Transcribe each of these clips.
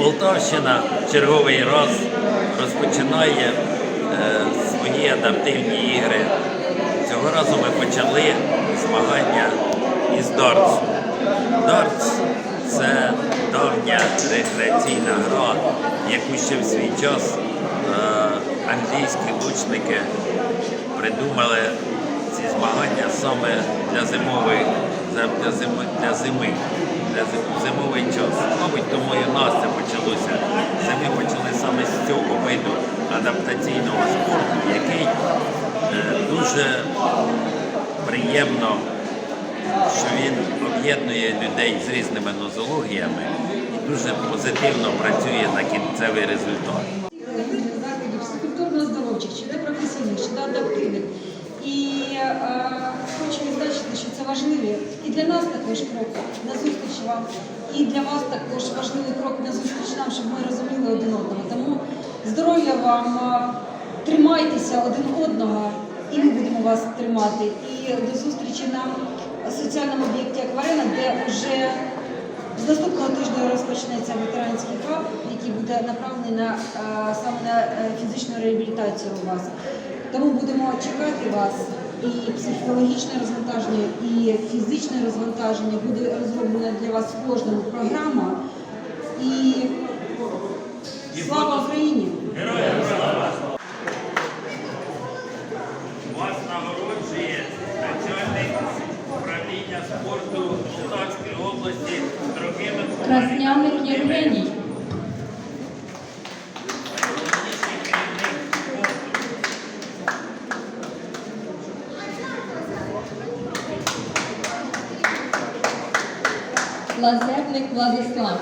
Полтавщина черговий раз розпочинає е, свої адаптивні ігри. Цього разу ми почали змагання із дартсу. Дартс це давня рекреаційна гра, яку ще в свій час е, англійські лучники придумали ці змагання саме для зимових, для зими, для зими, для зимовий час. Мабуть, тому і нас почалося. Зими почали саме з цього виду адаптаційного спорту, який е, дуже приємно, що він об'єднує людей з різними нозологіями і дуже позитивно працює на кінцевий результат. фізкультурно-здоровчих, чи не професійних, чи не адаптивних. І е, хочу відзначити, що це важливий і для нас також крок на зустріч вам, і для вас також важливий крок здоров'я вам, тримайтеся один одного, і ми будемо вас тримати. І до зустрічі на соціальному об'єкті Акварена, де вже з наступного тижня розпочнеться ветеранський хаб, який буде направлений на саме на е, фізичну реабілітацію у вас. Тому будемо чекати вас. І психологічне розвантаження, і фізичне розвантаження буде розроблена для вас в кожному програма. І слава Україні! Спорту Полтавської області Дорогими Красняник Євгеній. Лазерник Владислав.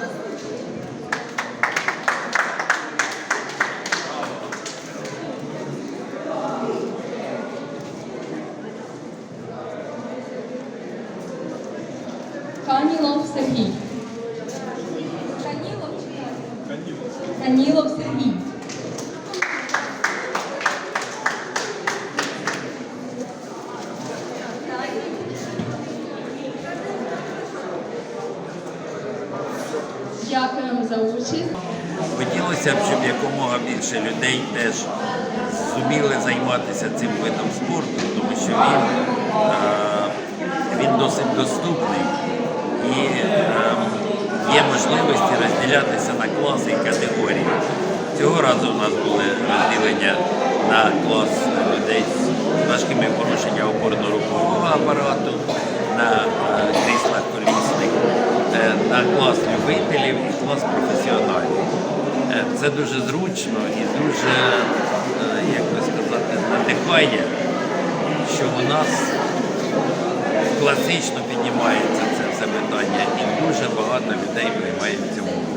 Канілов Сергій. Канілов Сергій. Дякуємо за участь. Хотілося б, щоб якомога більше людей теж зуміли займатися цим видом спорту, тому що він, е, він досить доступний і є можливості розділятися на класи і категорії. Цього разу у нас були розділення на клас людей з важкими порушеннями опорно-рухового апарату, на е, кріслах колісних, е, на клас любителів і клас професіоналів. Е, Це дуже зручно і дуже, як би сказати, надихає, що у нас класично піднімається це і дуже багато людей приймає в цьому.